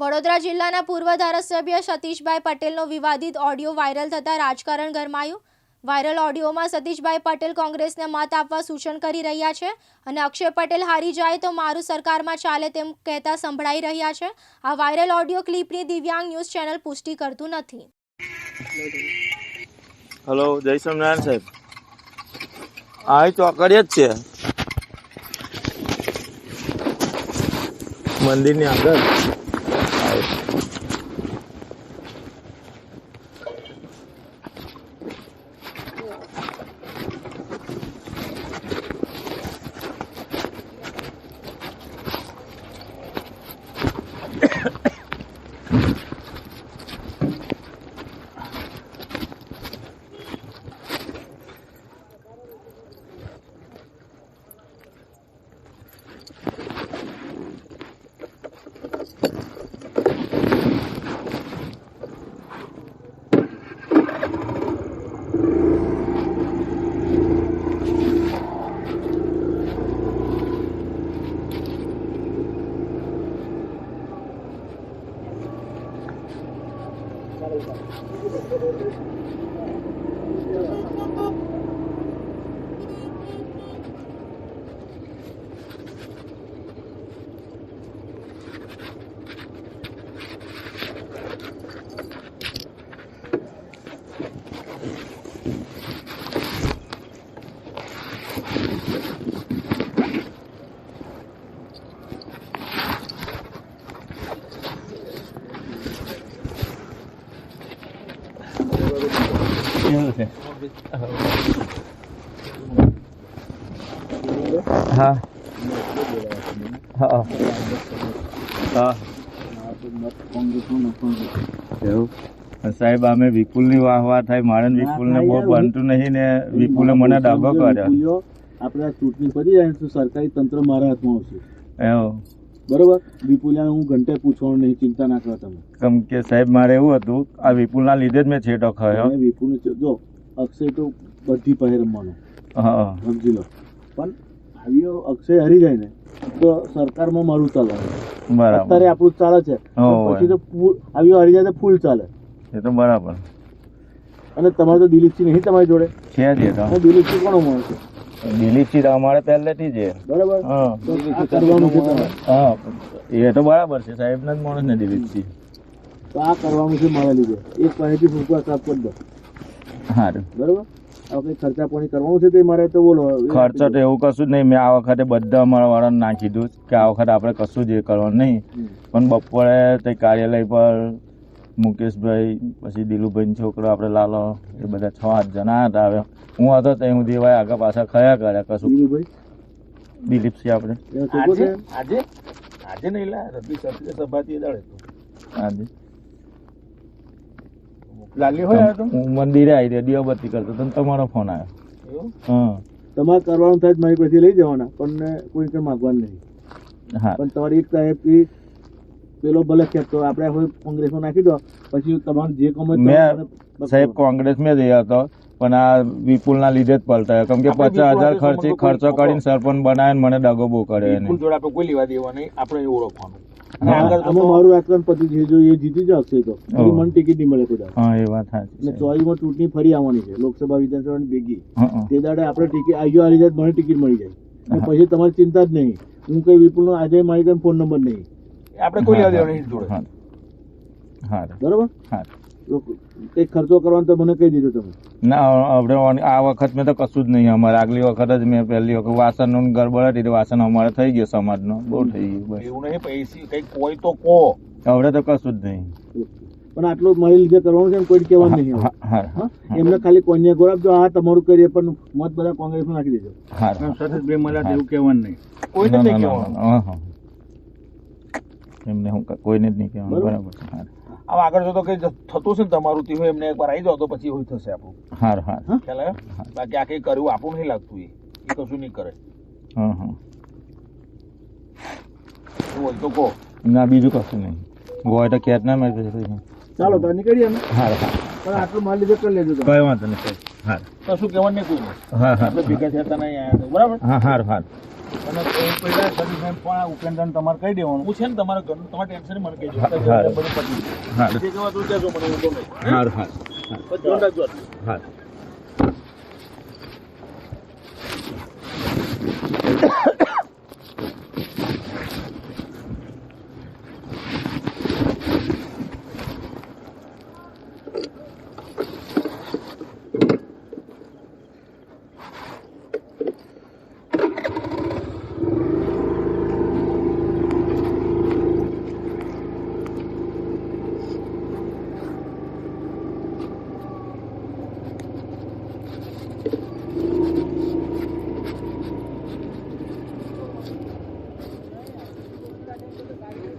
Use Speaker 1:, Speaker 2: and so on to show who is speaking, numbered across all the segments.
Speaker 1: વડોદરા જિલ્લાના પૂર્વ ધારાસભ્ય સતીશભાઈ પટેલનો વિવાદિત ઓડિયો વાયરલ થતાં રાજકારણ ગરમાયું. વાયરલ ઓડિયોમાં સતીશભાઈ પટેલ કોંગ્રેસને મત આપવા સૂચન કરી રહ્યા છે અને અક્ષય પટેલ હારી જાય તો મારું સરકારમાં ચાલે તેમ કહેતા સંભળાઈ રહ્યા છે. આ વાયરલ ઓડિયો ક્લિપની દિવ્યાંગ ન્યૂઝ ચેનલ પુષ્ટિ કરતું નથી.
Speaker 2: હલો, જય સ્વામિનારાયણ સાહેબ. આ એ ચોકડીએ જ છે. મંદિરની આગળ. Thank you. એવું છે હા. હા. હા. એવું? સાહેબ અમે વિપુલની વાહ વાહ થાય. મારે ને વિપુલને બહુ બનતું નહીં ને વિપુલે મને ડાબો કર્યો.
Speaker 3: આપણે ચૂંટણી પડી જાય તો સરકારી તંત્ર મારા હાથમાં આવશે.
Speaker 2: એવું?
Speaker 3: બરોબર? વિપુલિયાને હું ઘંટે પૂછવાનું નહીં ચિંતા ના કરો તમે.
Speaker 2: કેમ કે સાહેબ મારે એવું હતું આ વિપુલના લીધે જ મેં છેટો ખાયો.
Speaker 3: વિપુલ વિપુલને જો અક્ષય તો બધી પહેર રમવાનો.
Speaker 2: હા.
Speaker 3: સમજી લો. પણ આવ્યો અક્ષય હરી જાય ને તો સરકારમાં મારું ચાલે. અત્યારે આપણું ચાલે છે. પછી તો આવ્યો હરી જાય તો ફૂલ ચાલે.
Speaker 2: એ તો બરાબર.
Speaker 3: અને તમારે તો દિલીપસિંહ નહીં તમારી જોડે?
Speaker 2: છે
Speaker 3: દિલીપસિંહ કોનો માણસ? છે
Speaker 2: દિલીપસિંહ અમારે પહેલેથી છે.
Speaker 3: બરાબર.
Speaker 2: હા. એ તો બરાબર છે સાહેબના જ માણસ ને દિલીપસિંહ
Speaker 3: તો આ કરવાનું છે મારા લીધે. એક પાણીથી ફૂંકવા સાફ કરી દો.
Speaker 2: સારું
Speaker 3: બરાબર? ખર્ચા પાણી કરવાનું છે તે મારે તો બોલો.
Speaker 2: ખર્ચો તો એવું કશું જ નહીં. મેં આ વખતે બધા અમારા વાળાને નાખી દીધું કે આ વખતે આપણે કશું જ એ કરવાનું નહીં. પણ બપોરે તે કાર્યાલય પર મુકેશભાઈ પછી દિલુભાઈ છોકરો આપણે લાલો એ બધા છ આઠ જણા હતા હવે. હું હતો ત્યાં સુધી ભાઈ આગળ પાછા ખયા કર્યા કશું. દિલીપસિંહ આપણે.
Speaker 3: એનો
Speaker 2: આજે? આજે? નહીં લાયા રબી સભાથી દાડે આજે.
Speaker 3: લાલી
Speaker 2: હું મંદિરે આવી રહ્યો દીવાબત્તી કરતો તો તમારો ફોન આવ્યો. હા.
Speaker 3: તમારે કરવાનું થાય મારી પછી લઈ જવાના પણ કોઈ કંઈ માગવાનું નહીં.
Speaker 2: હા.
Speaker 3: પણ તમારી એક સાહેબથી પેલો ભલે ખેંચતો આપણે હવે કોંગ્રેસમાં નાખી દો પછી તમારે જે કમ
Speaker 2: મેં સાહેબ કોંગ્રેસ મેં જઈ હતો પણ આ વિપુલના લીધે જ પલટાયો. કેમ કે પચાસ હજાર ખર્ચી ખર્ચો કરીને સરપંચ બનાવીને મને દગો બહુ કર્યો એને.
Speaker 4: જોડે આપણે કોઈ લેવા દેવા નહીં આપણે ઓળખવાનું.
Speaker 3: મારું રાજકારણ પતિ છે જો એ જીતી જશે તો મને ટિકિટ નહીં મળે કોઈ.
Speaker 2: હા એ વાત સાચી
Speaker 3: અને
Speaker 2: છે.
Speaker 3: ચૂંટણી ફરી આવવાની છે લોકસભા વિધાનસભાની ભેગી. તે દાડે આપણે ટિકિટ આવી હારી જાય મને ટિકિટ મળી જાય. પછી તમારી ચિંતા જ નહીં. હું કઈ વિપુલનો આજે મારી કઈ ફોન નંબર નહીં.
Speaker 4: આપણે કોઈ લેવા દેવા નહીં જોડે.
Speaker 2: હા હા.
Speaker 3: બરોબર?
Speaker 2: હા.
Speaker 3: કંઈક ખર્ચો કરવાનો તો મને કહી દીધો તમે.
Speaker 2: ના આપણે આ વખત મેં તો કશું જ નહીં અમારે આગલી વખત જ મેં પહેલી વખત વાસણનું ગડબડ હતી વાસણ અમારે થઈ ગયો સમાજનો બહુ થઈ ગયું
Speaker 4: એવું નહીં પૈસી કંઈક કોઈ તો કહો.
Speaker 2: હવે તો કશું જ નહીં.
Speaker 3: પણ આટલું મારી લીધે કરવાનું છે ને કોઈ કહેવાનું નહીં
Speaker 2: હા હા
Speaker 3: હા? એમને ખાલી કોઈને ગોળ આપજો હા તમારું કરીએ પણ મત બધા કોંગ્રેસમાં નાખી દેજો.
Speaker 2: હા.
Speaker 4: બે મળ્યા એવું કહેવાનું નહીં. કોઈને નહીં કહેવાનું.
Speaker 2: એમને હું કોઈને જ નહીં કહેવાનું.
Speaker 3: બરાબર.
Speaker 2: છે.
Speaker 4: આમ આગળ જો તો કંઈ થતું છે ને તમારું તે એમને એકવાર આવી જાવ તો પછી હોય થશે આપણું.
Speaker 2: હાર હાર.
Speaker 4: ખ્યાલ આવ્યો? બાકી આ કંઈ કર્યું આપણું નહીં લાગતું એ. એ કશું નહીં કરે.
Speaker 2: હા હા.
Speaker 4: હોય તો કહો.
Speaker 2: ના બીજું કશું નહીં. ગોય તો કેટ ના મેં
Speaker 3: ચાલો તો નીકળીએ અમે.
Speaker 2: હારું હારું
Speaker 3: પણ આટલું માલ લીધે કરી લેજો
Speaker 2: કઈ વાંધો નહીં હા
Speaker 4: કશું કહેવાનું નહીં કોઈ
Speaker 2: હા હા.
Speaker 4: ભેગા થયા નહીં આયા બરાબર?
Speaker 2: હા હાર હારું.
Speaker 5: અને એ પહેલા પણ ઉપેન્દ્રને તમારે કહી દેવાનું.
Speaker 4: હું છે ને તમારા ઘરનું તમારે ટેન્શન મને કહી
Speaker 6: હા,
Speaker 4: દો
Speaker 6: હા.
Speaker 4: બધું પતી. જે કહેવા તું કહેજો મને વાંધો નહીં
Speaker 6: હાર હાર
Speaker 4: બસ રાખજો આટલું.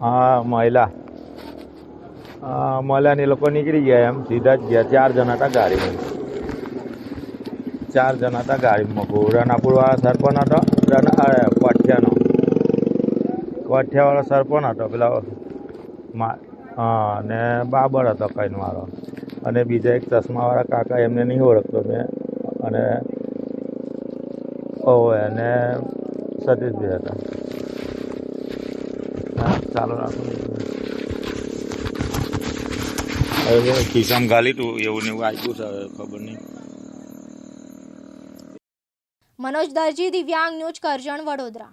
Speaker 2: હા, મહિલા. હા મહિલા ને લોકો નીકળી ગયા એમ, સીધા જ ગયા. ચાર જણા હતા ગાડીમાં. ચાર જણા હતા ગાડીમાં. રનાપુર વાળા સરપંચ હતો પઠિયાનો કોઠિયાવાળો સરપંચ હતો, પેલા, મા હા ને બાબર હતો કઈન વાળો. અને બીજા એક ચશ્માવાળા કાકા એમને નહીં ઓળખતો મેં. અને ઓવે અને સતીશભાઈ હતા. હા ચાલો રાખો હવે ખિસ્સામાં ગાલી તું એવું ને એવું આપ્યું છે હવે ખબર નહીં
Speaker 1: મનોજ દરજી દિવ્યાંગ ન્યૂઝ કરજણ વડોદરા